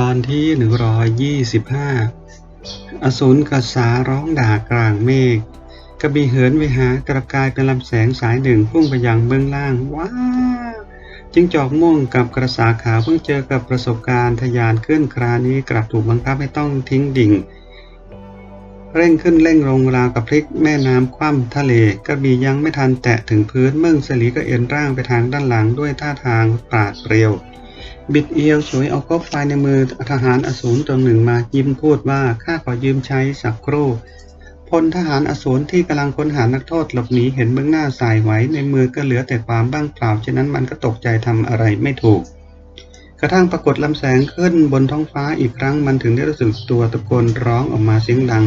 ตอนที่ 125 อสูรกษาร้องด่ากลางเมฆกระบีเหินวิหากระกายเป็นลำแสงสายหนึ่งพุ่งไปยังเบื้องล่างว้าจิงจอกม่วงกับกระสาขาวเพิ่งเจอกับประสบการณ์ทะยานขึ้นครานี้กลับถูกบังคับให้ต้องทิ้งดิ่ง เร่งขึ้นเร่งลงราวกับพลิกแม่น้ำคว่ำทะเลกระบียังไม่ทันแตะถึงพื้นเมื่งสลีก็เอ็นร่างไปทางด้านหลังด้วยท่าทางปราดเปรียว บิดเอียวฉวยเอากบไฟในมือทหารอสูรตัวหนึ่งมายิ้มพูดว่าข้าขอยืมใช้สักครู่พลทหารอสูรที่กำลังค้นหานักโทษหลบหนีเห็นเบื้องหน้าสายไหวในมือก็เหลือแต่ความบ้างเปล่าฉะนั้นมันก็ตกใจทำอะไรไม่ถูก กระทั่งปรากฏลำแสงขึ้นบนท้องฟ้าอีกครั้งมันถึงได้รู้สึกตัวตะโกนร้องออกมาเสียงดัง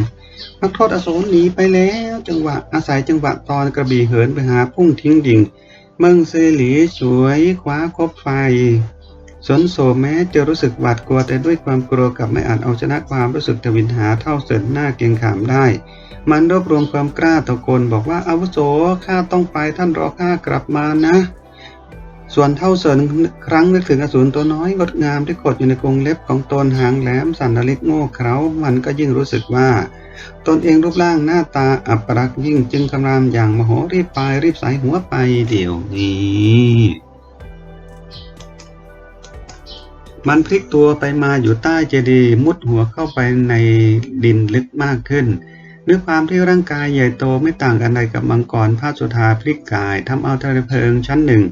นักโทษอสูรหนีไปแล้ว จังหวะอาศัยจังหวะตอนกระบี่เหินไปหาพุ่งทิ้งดิ่ง เมืองเซหลีสวยคว้าคบไฟ สนโสมแม้จะรู้สึกหวาดกลัวแต่ด้วยความกลัวกลับไม่อาจเอาชนะความรู้สึกทวินหาเท่าเสริญหน้าเกรงขามได้ มันรวบรวมความกล้าตะโกนบอกว่าอาวุโสข้าต้องไปท่านรอข้ากลับมานะ ส่วนเท่าเสริญครั้งนึกถึงอสูรตัวน้อยงดงามที่กดอยู่ในกรงเล็บของตนหางแหลมสันนลิกโง่เขลามันก็ยิ่งรู้สึกว่า ตนเองรูปร่างหน้าตาอัปรักษ์ยิ่งจึงคำรามอย่างมโหรีบไปรีบสายหัวไปเดี๋ยวนี้ มันพลิกตัวไปมาอยู่ใต้เจดีย์มุดหัวเข้าไปในดินลึกมากขึ้นด้วยความที่ร่างกายใหญ่โตไม่ต่างกันใดกับมังกรพระสุธาพลิกกายทำเอาทะเลเพลิงชั้นหนึ่ง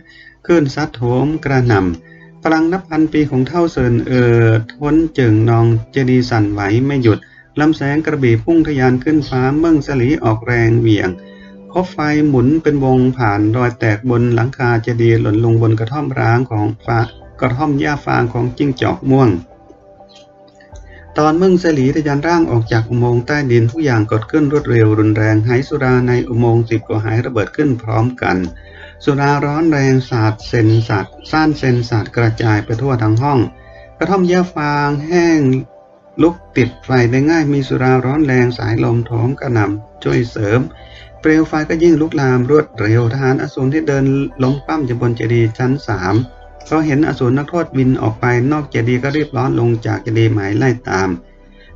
ขึ้นซัดโถมกระหน่ำพลังนับพันปีของเท่าเซินเอิดทนจิงนองเจดีย์สั่นไหวไม่หยุดลำแสงกระบี่พุ่งทะยานขึ้นฟ้าเมื่งสลีออกแรงเหวี่ยงคบไฟหมุนเป็นวงผ่านรอยแตกบนหลังคาเจดีย์หล่นลงบนกระท่อมร้างของฟ้า กระท่อมหญ้าฟางของจิ้งจอกม่วง ตอนเมื่งสลีทะยานร่างออกจากอุโมงค์ใต้ดินทุกอย่างเกิดขึ้นรวดเร็วรุนแรงไหสุราในอุโมงค์สิบกว่าไหระเบิดขึ้นพร้อมกัน สุราร้อนแรงสาดเซนสาดซ่านเซนสาดกระจายไปทั่วทั้งห้อง กระท่อมหญ้าฟางแห้งลุกติดไฟได้ง่ายมีสุราร้อนแรงสายลมโถมกระหน่ำช่วยเสริม เปลวไฟก็ยิ่งลุกลามรวดเร็วทหารอสูรที่เดินล้มปั้มอยู่บนเจดีย์ชั้นสาม พอเห็นอสูรนักโทษบินออกไปนอกเจดีย์ก็รีบร้อนลงจากเจดีย์หมายไล่ตาม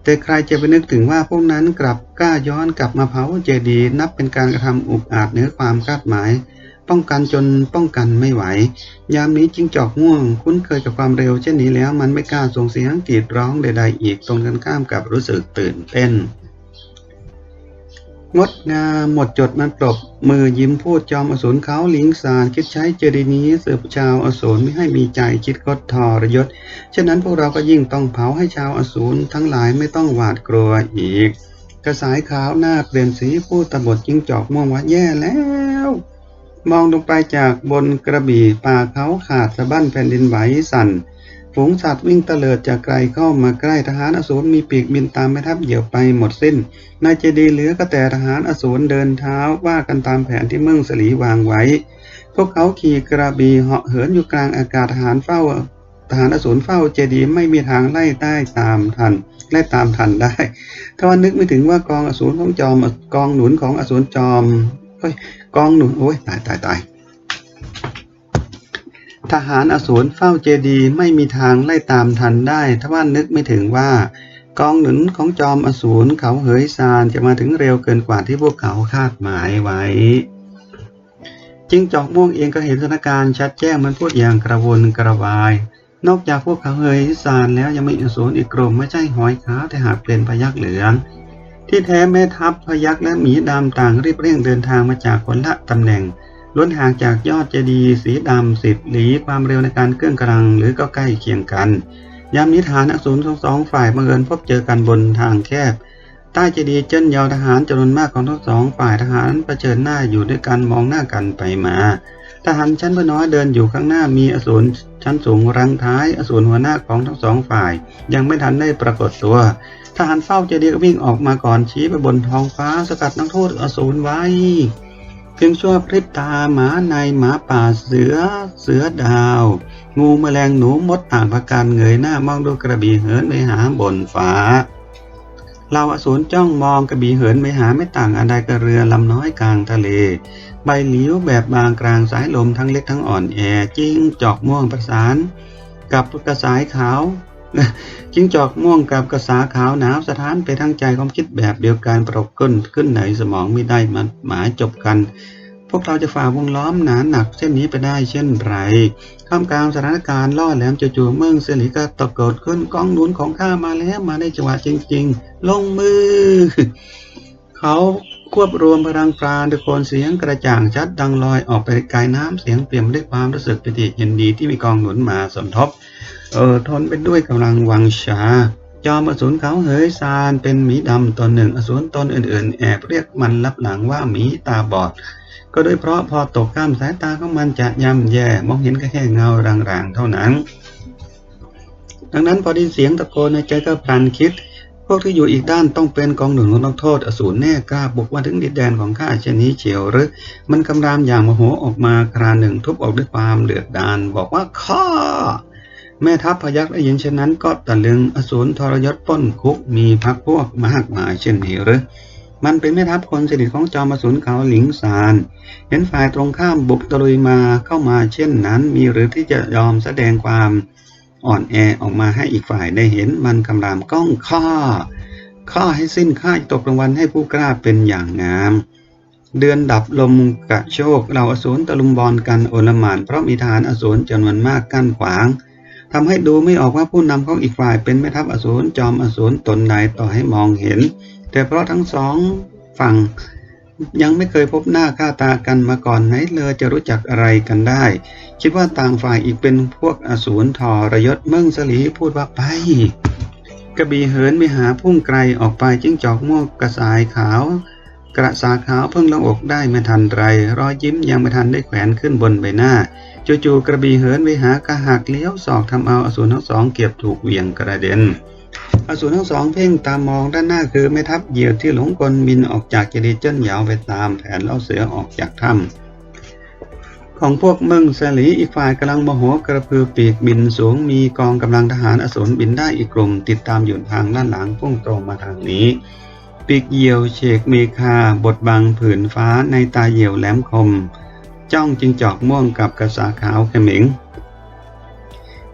แต่ใครจะไปนึกถึงว่าพวกนั้นกลับกล้าย้อนกลับมาเผาเจดีย์นับเป็นการกระทำอุกอาจเหนือความคาดหมาย ป้องกันจนป้องกันไม่ไหว ยามนี้จิงจอกม่วง คุ้นเคยกับความเร็วเช่นนี้แล้วมันไม่กล้าส่งเสียงกรีดร้องใดๆอีกตรงกันข้ามกับรู้สึกตื่นเต้น งดงามหมดจดมันปรบมือยิ้มพูดจอมอสูรเขาลิงสารคิดใช้เจดีนี้สืบชาวอสูรไม่ให้มีใจคิดกดทรยศฉะนั้นพวกเราก็ยิ่งต้องเผาให้ชาวอสูรทั้งหลายไม่ต้องหวาดกลัวอีก กระสายขาวหน้าเปลี่ยนสีพูดตบดจิงจอกม่วงว่าแย่แล้วมองลงไปจากบนกระบี่ป่าเขาขาดสะบั้นแผ่นดินไหวสั่น ฝูงสัตว์วิ่งเตลิดจากไกลเข้ามาใกล้ทหารอสูรมีปีกบินตามแม่ทัพเหยี่ยวไปหมดสิ้นในเจดีเหลือก็แต่ทหารอสูรเดินเท้าว่ากันตามแผนที่เมืองสลีวางไว้ พวกเขาขี่กระบี่เหาะเหินอยู่กลางอากาศทหารเฝ้าทหารอสูรเฝ้าเจดีไม่มีทางไล่ได้ตามทันไล่ตามทันได้ถ้าวันนึกไม่ถึงว่ากองอสูรของจอมกองหนุนของอสูรจอมเฮ้ยกองหนุนโอ้ยตายตายตาย ทหารอสูรเฝ้าเจดีย์ไม่มีทางไล่ตามทันได้ถ้าว่านึกไม่ถึงว่ากองหนุนของจอมอสูรเขาเหยซานจะมาถึงเร็วเกินกว่าที่พวกเขาคาดหมายไว้จิงจอกม่วงเองก็เห็นสถานการณ์ชัดแจ้งมันพูดอย่างกระวนกระวาย นอกจากพวกเขาเหยซานแล้วยังมีอสูรอีกกลุ่มไม่ใช่หอยขาวแต่หากเป็นพยักเหลือง ที่แท้แม่ทัพพยักและหมีดำต่างรีบเร่งเดินทางมาจากคนละตำแหน่ง ล้วนห่างจากยอดเจดีย์สีดำสิบหลีความเร็วในการเคลื่อนกำลังหรือก็ใกล้เคียงกันยามนี้ฐานอสูรทั้งสองฝ่ายบังเอิญพบเจอกันบนทางแคบ ใต้เจดีย์เจิ้นยาวทหารจำนวนมากของทั้งสองฝ่ายทหารเผชิญหน้าอยู่ด้วยกันมองหน้ากันไปมาทหารชั้นผู้น้อยเดินอยู่ข้างหน้ามีอสูรชั้นสูงรังท้ายอสูรหัวหน้าของทั้งสองฝ่าย ยังไม่ทันได้ปรากฏตัวทหารเฝ้าเจดีย์ก็วิ่งออกมาก่อนชี้ไปบนท้องฟ้าสกัดนักโทษอสูรไว้ พียงชั่วพริบตาหมาในหมาป่าเสือเสือดาว งูแมลงหนูมดต่างพากันเงยหน้ามองดูกระบี่เหินไปหาบนฟ้าเราอสูรจ้องมองกระบี่เหินไปหาไม่ต่างอะไรกับเรือลำน้อยกลางทะเล ใบเหลียวแบบบางกลางสายลมทั้งเล็กทั้งอ่อนแอจิ้งจอกม่วงประสาน กับกระสายขาว จิ้งจอกม่วงกับกระสาขาวหนาวสถานไปทั้งใจความคิดแบบเดียวกันปรากขึ้นขึ้นไหนสมองไม่ได้มันหมายจบกัน พวกเราจะฝ่าวงล้อมหนาหนักเช่นนี้ไปได้เช่นไรท่ามกลางสถานการณ์ล่อแหลมจู่ๆเมืองเสลีก็ตะโกนขึ้นกองหนุนของข้ามาแล้วมาได้จังหวะจริง ๆ ลงมือ เขา ควบรวมพลังปราณตะโกนเสียงกระจ่างชัดดังลอยออกไปไกลน้ำเสียงเปี่ยมด้วยความรู้สึกปิติยินดีที่มีกองหนุนมาสมทบ เออทนไปด้วยกำลังวังชา จอมอสูรเขาเหยซานเป็นหมีดำตนหนึ่งอสูรตนอื่นๆ แอบเรียกมันลับหลังว่าหมีตาบอด ก็โดยเพราะพอตกข้ามสายตาของมันจะย่ำแย่มองเห็นแค่เงารางๆเท่านั้น ดังนั้นพอได้เสียงตะโกนในใจก็พลันคิด วกที่อยู่อีกด้านต้องเป็นกองหนุนของนักโทษอสูรแน่กล้าบุกมาถึงดินแดนของข้าเช่นนี้เฉียวหรือมันกำรามอย่างโมโหออกมาคราหนึ่งทุบออกด้วยความเดือดดาลบอกว่าข้าแม่ทัพพยักได้ยินเช่นนั้นก็ตะลึงอสูรทรยศป้นคุกมีพักพวกมากมายเช่นนี้หรือมันเป็นแม่ทัพคนสนิทของจอมอสูรเขาหลิงซาน เห็นฝ่ายตรงข้ามบุกตะลุยมาเข้ามาเช่นนั้น มีหรือที่จะยอมแสดงความ อ่อนแอออกมาให้อีกฝ่ายได้เห็นมันคำรามก้องข้าข้าให้สิ้นค่าตกรางวัลให้ผู้กล้าเป็นอย่างงาม เดือนดับลมกะโชกเราอสูรตะลุมบอลกันโอลหมานเพราะมีทหารอสูรจำนวนมากกั้นขวางทำให้ดูไม่ออกว่าผู้นำของอีกฝ่ายเป็นแม่ทัพอสูรจอมอสูรตนใดต่อให้มองเห็น แต่เพราะทั้งสองฝั่ง ยังไม่เคยพบหน้าค่าตากันมาก่อนไหนเลยจะรู้จักอะไรกันได้ คิดว่าต่างฝ่ายอีกเป็นพวกอสูรทรยศเมืองสลีพูดว่าไป กระบี่เหินไปหาพุ่งไกลออกไปจิ้งจอกม่วงกระสายขาว กระสาขาวเพิ่งลงอกได้ไม่ทันไร รอยยิ้มยังไม่ทันได้แขวนขึ้นบนใบหน้าจู่ๆกระบี่เหินไปหากระหักเลี้ยวศอกทำเอาอสูรทั้งสองเก็บถูกเหวี่ยงกระเด็น อสูรทั้งสองเพ่งตามมองด้านหน้าคือแม่ทัพเหยี่ยวที่หลงกลบินออกจากเจดีย์เจิ้นเหยาวไปตามแผนเล่าเสือออกจากถ้ำของพวกเมืองสลีอีกฝ่ายกำลังโมโหกระพือปีกบินสูงมีกองกำลังทหารอสูรบินได้อีกกลุ่ม ติดตามอยู่ทางด้านหลังพุ่งตรงมาทางนี้ ปีกเหยี่ยวเฉกเมคาบดบังผืนฟ้าในตาเหยี่ยวแหลมคม จ้องจิงจอกม่วงกับกระสาขาวเขมิง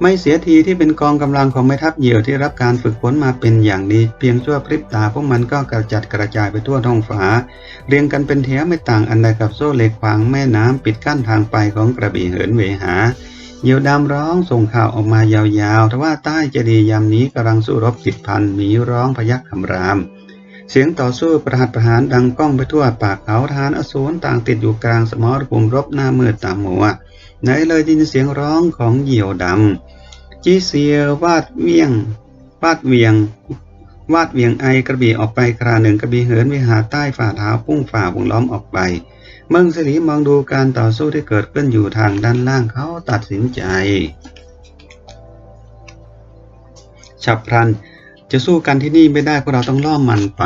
ไม่เสียทีที่เป็นกองกำลังของแม่ทัพเหยี่ยวที่รับการฝึกฝนมาเป็นอย่างดี เพียงชั่วพริบตาพวกมันก็กระจัดกระจายไปทั่วท้องฟ้าเรียงกันเป็นแถวไม่ต่างอันใดกับโซ่เหล็กขวางแม่น้ำปิดกั้นทางไปของกระบี่เหินเวหาเหยี่ยวดำร้องส่งข่าวออกมายาวๆทว่าใต้เจดีย์ยามนี้กำลังสู้รบติดพันมีร้องพยักคำราม เสียงต่อสู้ประหัตประหารดังก้องไปทั่วปากเขาทหานอสูรต่างติดอยู่กลางสมรภูมิรบหน้ามืดตามหัว ไหนเลยได้ยินเสียงร้องของเหยี่ยวดำจีเซียวาดเวียง วาดเวียง วาดเวียงไอกระบี่ออกไปคราหนึ่งกระบี่เหินวิหาใต้ฝ่าเท้าพุ่งฝ่าวงล้อมออกไป เมืองสลีมองดูการต่อสู้ที่เกิดขึ้นอยู่ทางด้านล่างเขาตัดสินใจ ฉับพลันจะสู้กันที่นี่ไม่ได้พวกเราต้องล่อมันไป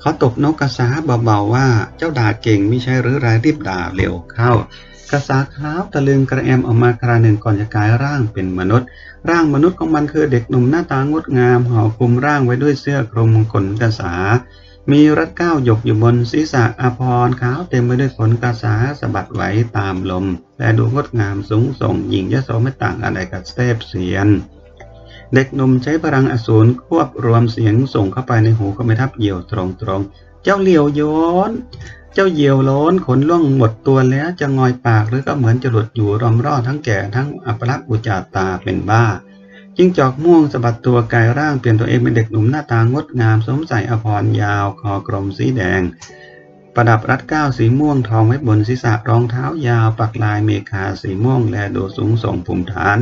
เขาตบนกกระสาเบาๆว่าเจ้าด่าเก่งไม่ใช่หรือไรรีบด่าเร็วเข้า กระสาขาวตะลึงกระแอมออกมาคราหนึ่งก่อนจะกลายร่างเป็นมนุษย์ ร่างมนุษย์ของมันคือเด็กหนุ่มหน้าตางดงามห่อคลุมร่างไว้ด้วยเสื้อคลุมขนกระสา มีรัดเก้าหยกอยู่บนศีรษะอภรขาวเต็มไปด้วยขนกระสาสะบัดไหวตามลม และดูงดงามสูงส่งหญิงยโสไม่ต่างอะไรกับสเตปเซียนเด็กหนุ่มใช้พลังอสูรควบรวมเสียงส่งเข้าไปในหูขมทัพเหี่ยวตรงๆ เจ้าเหลียวโยน เจ้าเหยี่ยวโล้นขนล่วงหมดตัวแล้วจะงอยปากหรือก็เหมือนจะหลุดอยู่รอมรอดทั้งแก่ทั้งอัปลักษณ์อุจจาตาเป็นบ้าจิ้งจอกม่วงสะบัดตัวกายร่างเปลี่ยนตัวเองเป็นเด็กหนุ่มหน้าตางดงามสวมใส่อภรณ์ยาวคอกลมสีแดง ประดับรัดก้าวสีม่วงทองไว้บนศีรษะรองเท้ายาวปักลายเมฆาสีม่วงแลดูสูงส่งภูมิฐาน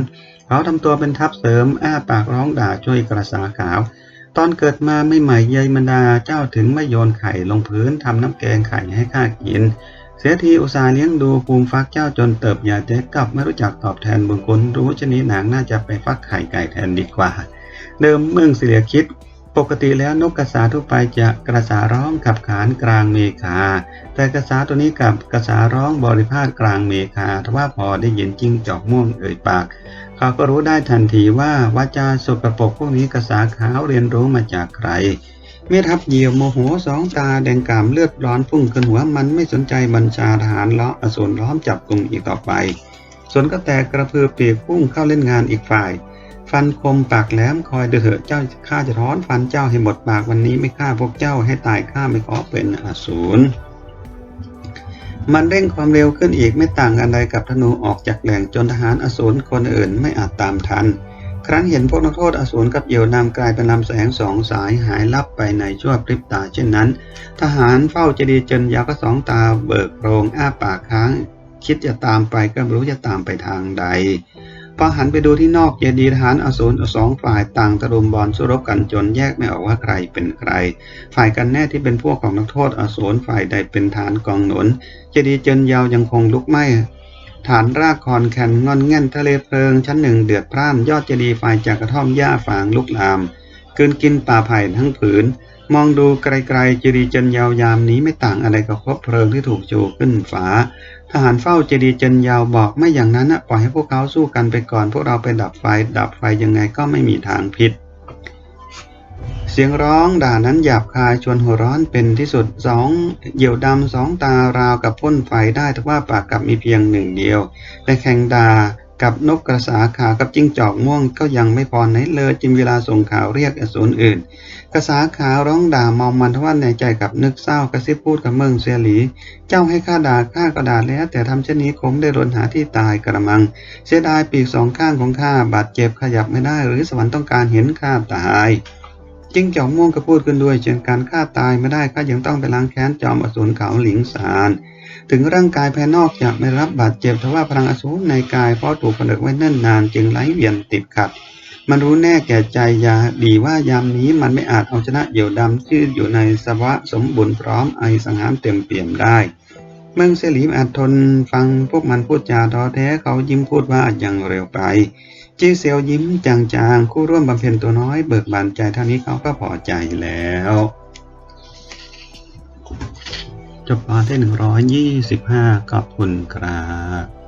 เขาทำตัวเป็นทัพเสริมอ้าปากร้องด่าช่วยกระสาขาว ตอนเกิดมาไม่ใหม่เยยมนดาเจ้าถึงไม่โยนไข่ลงพื้นทำน้ำแกงไข่ให้ข้ากิน เสียทีอุตส่าห์เลี้ยงดูภูมิฟักเจ้าจนเติบใหญ่แต่กลับไม่รู้จักตอบแทนบุญคุณรู้ชะนี้นางน่าจะไปฟักไข่ไก่แทนดีกว่า เดิมเมืองเสียคิดปกติแล้วนกกระสาทั่วไปจะกระสาร้องขับขานกลางเมฆาแต่กระสาตัวนี้กับกระสาร้องบริพาทกลางเมฆาทว่าพอได้ยินจิ้งจอกม่วงเอ่ยปาก เขาก็รู้ได้ทันทีว่าวาจาสกปรกพวกนี้กระสาขาวเรียนรู้มาจากใครเมทัพเหยี่ยวโมโหสองตาแดงกล่ำเลือดร้อนพุ่งขึ้นหัวมันไม่สนใจบัญชาทหารล้ออสูรล้อมจับกลุ่มอีกต่อไปส่วนก็แตกกระพือปีกพุ่งเข้าเล่นงานอีกฝ่าย ฟันคมปากแหลมคอยเดือเจ้าข้าจะร้อนฟันเจ้าให้หมดปากวันนี้ไม่ฆ่าพวกเจ้าให้ตายข้าไม่ขอเป็นอสูร มันเร่งความเร็วขึ้นอีกไม่ต่างอันใดกับธนูออกจากแหล่งจนทหารอสูรคนอื่นไม่อาจตามทัน ครั้นเห็นพวกนักโทษอสูรกับเหยี่ยวนำกลายเป็นลำแสงสองสายหายลับไปในชั่วพริบตาเช่นนั้น ทหารเฝ้าเจดีย์จนยาวก็สองตาเบิกโพรงอ้าปากค้าง คิดจะตามไปก็ไม่รู้จะตามไปทางใด พอหันไปดูที่นอกเจดีย์ทหารอสูรสองฝ่ายต่างตะลุมบอลสู้รบกันจนแยกไม่ออกว่าใครเป็นใคร ฝ่ายกันแน่ที่เป็นพวกของนักโทษอสูรฝ่ายใดเป็นฐานกองหนุน เจดีย์เจนยาวยังคงลุกไหม้ฐานรากคอนแคนงอนแง่นทะเลเพลิง ชั้นหนึ่งเดือดพร่านยอดเจดีย์ไฟจากกระท่อมหญ้าฝางลุกลามกลืนกินป่าไผ่ทั้งผืน มองดูไกลๆเจดีย์จนยาวยามนี้ไม่ต่างอะไรกับคบเพลิงที่ถูกจูขึ้นฟ้าทหารเฝ้าเจดีย์จนยาวบอกไม่อย่างนั้นนะปล่อยให้พวกเขาสู้กันไปก่อน พวกเราไปดับไฟ ดับไฟยังไงก็ไม่มีทางพิษเสียงร้องด่านั้นหยาบคายชวนหัวร้อนเป็นที่สุดสองเหยี่ยวดำสองตาราวกับพ่นไฟได้แต่ว่าปากกลับมีเพียงหนึ่งเดียวแต่แข่งด่า กับนกกระสาขากับจิ้งจอกม่วงก็ยังไม่พอไหนเลยจึงเวลาส่งข่าวเรียกอสูรอื่น กระสาขาร้องด่ามอมมันทว่าในใจกับนึกเศร้ากระซิบพูดกับเมืองเสียหลี เจ้าให้ข้าด่าข้าก็ด่าแล้ว แต่ทำเช่นนี้คงได้รนหาที่ตายกระมัง เสียดายปีกสองข้างของข้าบาดเจ็บขยับไม่ได้ หรือสวรรค์ต้องการเห็นข้าตาย จิ้งจอกม่วงก็พูดขึ้นด้วย เช่นการฆ่าตายไม่ได้ข้ายังต้องไปล้างแค้นจอมอสูรเขาหลิงสาร ถึงร่างกายภายนอกจะไม่รับบาดเจ็บแต่ว่าพลังอสูรในกายเพราะถูกผนึกไว้นิ่นนานจึงไหลเวียนติดขัด มันรู้แน่แก่ใจยาดีว่ายามนี้มันไม่อาจเอาชนะเหยี่ยวดำที่อยู่ในสภาวะสมบูรณ์พร้อมไอสังหารเต็มเปี่ยมได้เมืองเสลีมอาจทนฟังพวกมันพูดจาท้อแท้เขายิ้มพูดว่ายังเร็วไป จีเซียวยิ้มจางๆ คู่ร่วมบำเพ็ญตัวน้อยเบิกบานใจเท่านี้เขาก็พอใจแล้วจบตอนที่หนึ่งร้อยยี่สิบห้าขอบคุณครับ